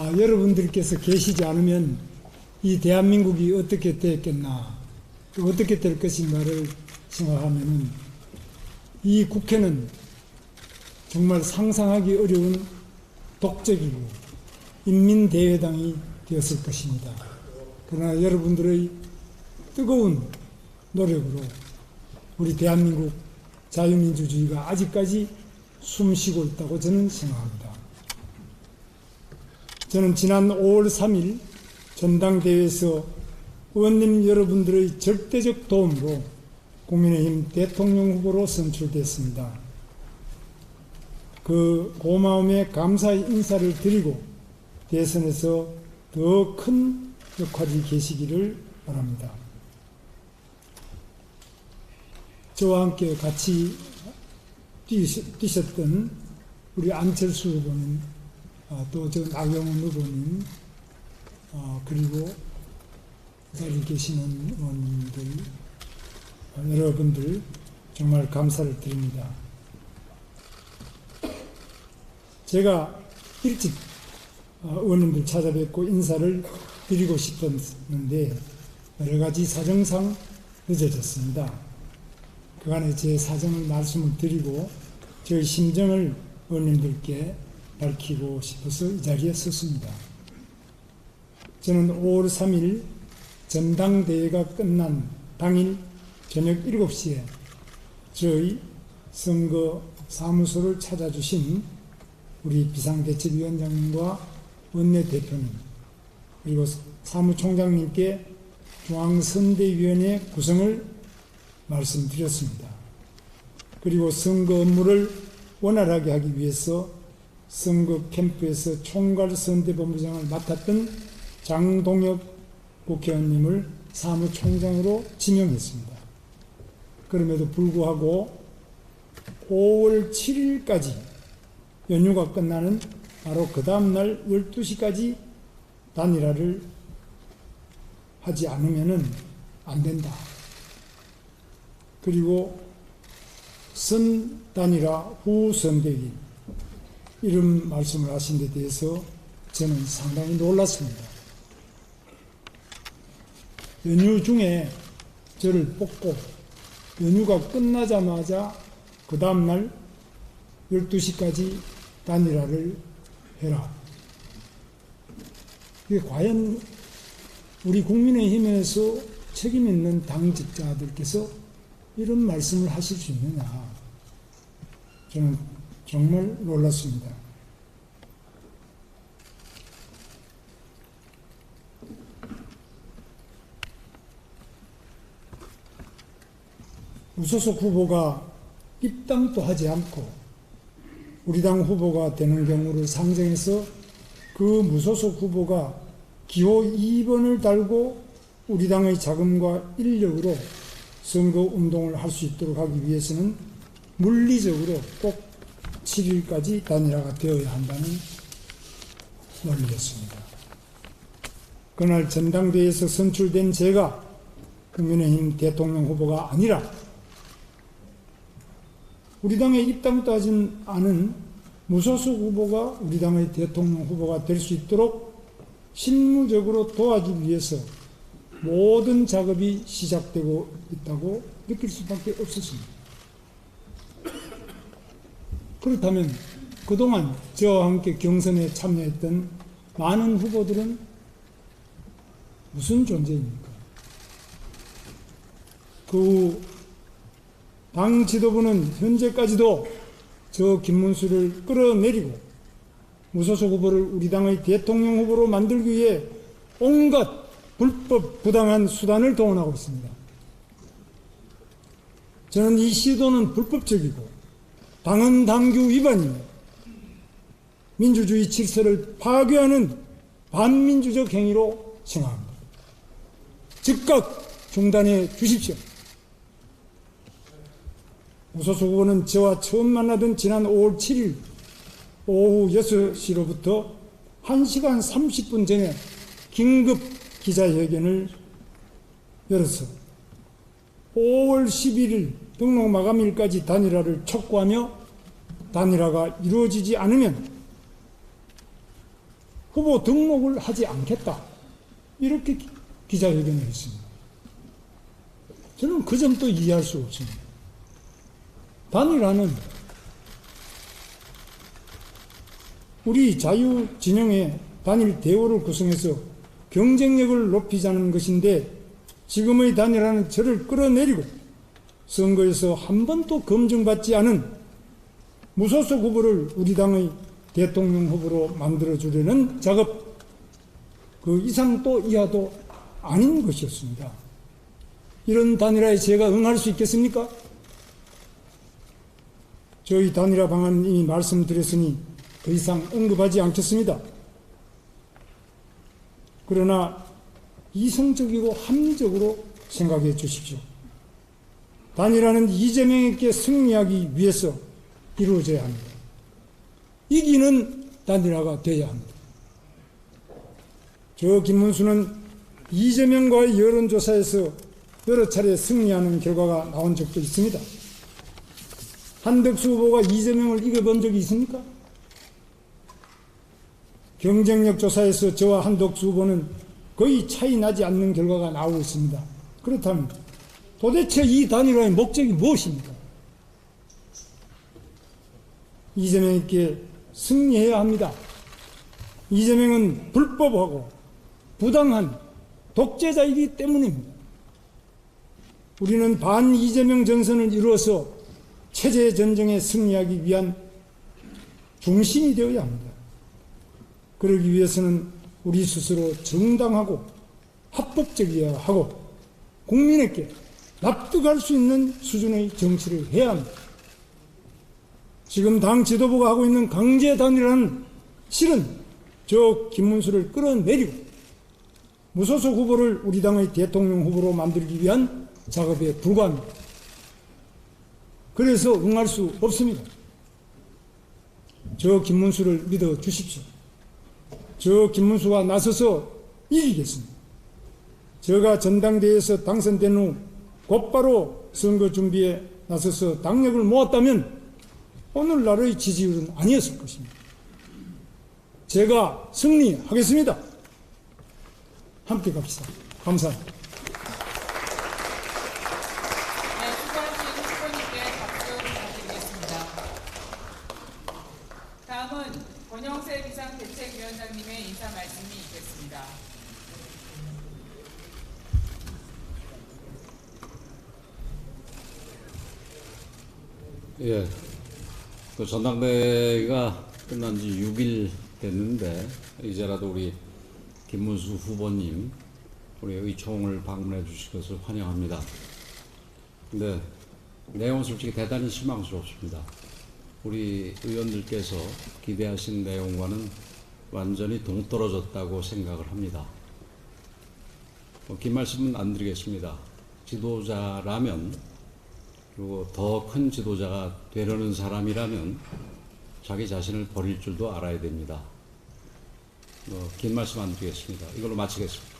아, 여러분들께서 계시지 않으면 이 대한민국이 어떻게 또 어떻게 될 것인가를 생각하면은 이 국회는 정말 상상하기 어려운 독적이고 인민대회당이 되었을 것입니다. 그러나 여러분들의 뜨거운 노력으로 우리 대한민국 자유민주주의가 아직까지 숨쉬고 있다고 저는 생각합니다. 저는 지난 5월 3일 전당대회에서 의원님 여러분들의 절대적 도움으로 국민의힘 대통령 후보로 선출됐습니다. 그 고마움에 감사의 인사를 드리고 대선에서 더 큰 역할이 계시기를 바랍니다. 저와 함께 같이 뛰셨던 우리 안철수 후보님, 아, 또 저 나경원 후보님, 아, 그리고 이 자리에 계시는 의원님들, 아, 여러분들 정말 감사를 드립니다. 제가 일찍 아, 의원님들 찾아뵙고 인사를 드리고 싶었는데 여러 가지 사정상 늦어졌습니다. 그간에 제 사정을 말씀을 드리고 저의 심정을 의원님들께 밝히고 싶어서 이 자리에 섰습니다. 저는 5월 3일 전당대회가 끝난 당일 저녁 7시에 저희 선거 사무소를 찾아주신 우리 비상대책위원장님과 원내대표님 그리고 사무총장님께 중앙선대위원회 구성을 말씀드렸습니다. 그리고 선거 업무를 원활하게 하기 위해서 선거 캠프에서 총괄 선대본부장을 맡았던 장동혁 국회의원님을 사무총장으로 지명했습니다. 그럼에도 불구하고 5월 7일까지 연휴가 끝나는 바로 그 다음날 12시까지 단일화를 하지 않으면 안 된다. 그리고 선 단일화 후 선대위 이런 말씀을 하신 데 대해서 저는 상당히 놀랐습니다. 연휴 중에 저를 뽑고 연휴가 끝나자마자 그 다음날 12시까지 단일화를 해라. 이게 과연 우리 국민의힘에서 책임 있는 당직자들께서 이런 말씀을 하실 수 있느냐. 저는 정말 놀랐습니다. 무소속 후보가 입당도 하지 않고 우리 당 후보가 되는 경우를 상정해서 그 무소속 후보가 기호 2번을 달고 우리 당의 자금과 인력으로 선거 운동을 할 수 있도록 하기 위해서는 물리적으로 꼭 7일까지 단일화가 되어야 한다는 논리였습니다. 그날 전당대회에서 선출된 제가 국민의힘 대통령 후보가 아니라 우리 당에 입당도 하진 않은 무소속 후보가 우리 당의 대통령 후보가 될 수 있도록 실무적으로 도와주기 위해서 모든 작업이 시작되고 있다고 느낄 수밖에 없었습니다. 그렇다면 그동안 저와 함께 경선에 참여했던 많은 후보들은 무슨 존재입니까? 그 당 지도부는 현재까지도 저 김문수를 끌어내리고 무소속 후보를 우리 당의 대통령 후보로 만들기 위해 온갖 불법 부당한 수단을 동원하고 있습니다. 저는 이 시도는 불법적이고 당헌 당규 위반이며 민주주의 질서를 파괴하는 반민주적 행위로 생각합니다. 즉각 중단해 주십시오. 무소속 후보는 저와 처음 만나던 지난 5월 7일 오후 6시로부터 1시간 30분 전에 긴급 기자회견을 열어서 5월 11일 등록 마감일까지 단일화를 촉구하며 단일화가 이루어지지 않으면 후보 등록을 하지 않겠다. 이렇게 기- 기자회견을 했습니다. 저는 그 점도 이해할 수 없습니다. 단일화는 우리 자유 진영의 단일 대우를 구성해서 경쟁력을 높이자는 것인데 지금의 단일화는 저를 끌어내리고 선거에서 한 번도 검증받지 않은 무소속 후보를 우리 당의 대통령 후보로 만들어주려는 작업 그 이상도 이하도 아닌 것이었습니다. 이런 단일화에 제가 응할 수 있겠습니까? 저희 단일화 방안 이미 말씀드렸으니 더 이상 언급하지 않겠습니다. 그러나 이성적이고 합리적으로 생각해 주십시오. 단일화는 이재명에게 승리하기 위해서 이루어져야 합니다. 이기는 단일화가 되어야 합니다. 저 김문수는 이재명과의 여론조사에서 여러 차례 승리하는 결과가 나온 적도 있습니다. 한덕수 후보가 이재명을 이겨본 적이 있습니까? 경쟁력 조사에서 저와 한덕수 후보는 거의 차이 나지 않는 결과가 나오고 있습니다. 그렇다면 도대체 이 단일화의 목적이 무엇입니까? 이재명에게 승리해야 합니다. 이재명은 불법하고 부당한 독재자이기 때문입니다. 우리는 반 이재명 전선을 이루어서 체제 전쟁에 승리하기 위한 중심이 되어야 합니다. 그러기 위해서는 우리 스스로 정당하고 합법적이어야 하고 국민에게 납득할 수 있는 수준의 정치를 해야 합니다. 지금 당 지도부가 하고 있는 강제 단일화는 실은 저 김문수를 끌어내리고 무소속 후보를 우리 당의 대통령 후보로 만들기 위한 작업에 불과합니다. 그래서 응할 수 없습니다. 저 김문수를 믿어 주십시오. 저 김문수가 나서서 이기겠습니다. 제가 전당대회에서 당선된 후 곧바로 선거 준비에 나서서 당력을 모았다면 오늘날의 지지율은 아니었을 것입니다. 제가 승리하겠습니다. 함께 갑시다. 감사합니다. 네, 권영세 비상대책위원장님의 인사 말씀이 있겠습니다. 예. 그 전당대회가 끝난 지 6일 됐는데, 이제라도 우리 김문수 후보님, 우리 의총을 방문해 주실 것을 환영합니다. 근데 내용은 솔직히 대단히 실망스럽습니다. 우리 의원들께서 기대하신 내용과는 완전히 동떨어졌다고 생각을 합니다. 뭐, 긴 말씀은 안 드리겠습니다. 지도자라면 그리고 더 큰 지도자가 되려는 사람이라면 자기 자신을 버릴 줄도 알아야 됩니다. 뭐, 긴 말씀 안 드리겠습니다. 이걸로 마치겠습니다.